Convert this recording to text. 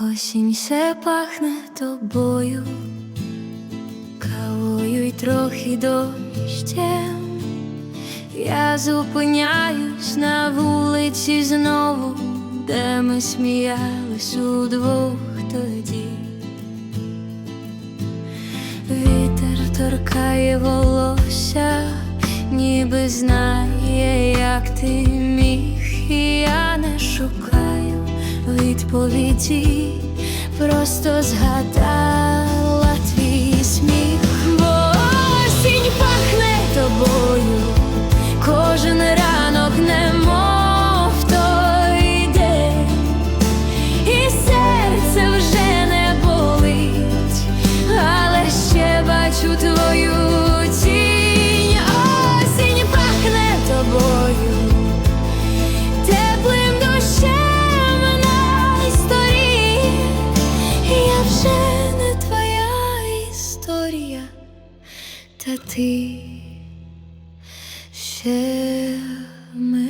Осінь все пахне тобою, кавою й трохи дощем. Я зупиняюсь на вулиці знову, де ми сміялись удвох тоді. Вітер торкає волосся, ніби знає, як ти міг, і я не шукаю відповіді, просто згадала та ти ще мені.